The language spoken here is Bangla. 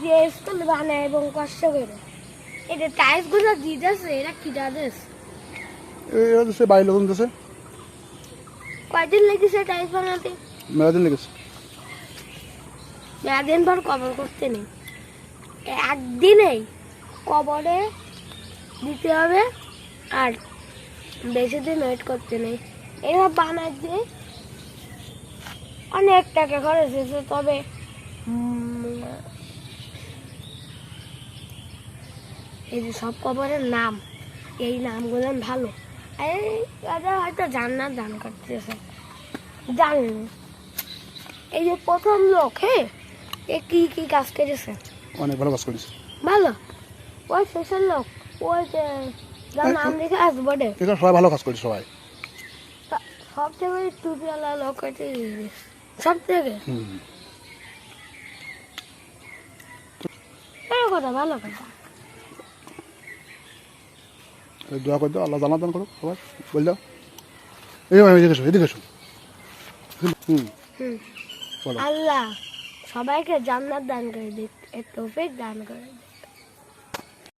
যে স্কুল বানায় এবং কষ্ট করে। এটা টাইলসগুলো দিতেছে এটা কি দাদেস এরা দেশে বাইরে লোকজন দেশে কয়দিন লেগেছে টাইলস বানাতে? মেলাদিন লেগেছে। মেয়াদিন পর কবর করতে নেই। একদিনেই কবরে দিতে হবে আর বেশি দিন ওয়েট করতে নেই। এরা বানাতে অনেক টাকা খরচ হয়েছে তবে এই যে সব কবরের নাম এই নামগুলো ভালো। এই এরা হয়তো জান্নাত দান করতেছে। জানেন এই যে প্রথম লোক হ্যাঁ এ কি কি কাজ করেছে? অনেক ভালো কাজ করেছে। ভালো? ওই শেষের লোক ওই যে যার নাম লিখে আসবোর্ডে এখানে সবাই ভালো কাজ করেছে সবাই। সব থেকে টুপিওয়ালা লোক হচ্ছে সব থেকে কথা ভালো কথা। দোয়া করে দাও আল্লাহ জানা দান করো সবাই বলে দাও। এই এদিকে এসো এদিকে এসো। হুম। হুম। বলো। আল্লাহ সবাইকে জান্নাত দান করে দিক তৌফিক দান করে দিক।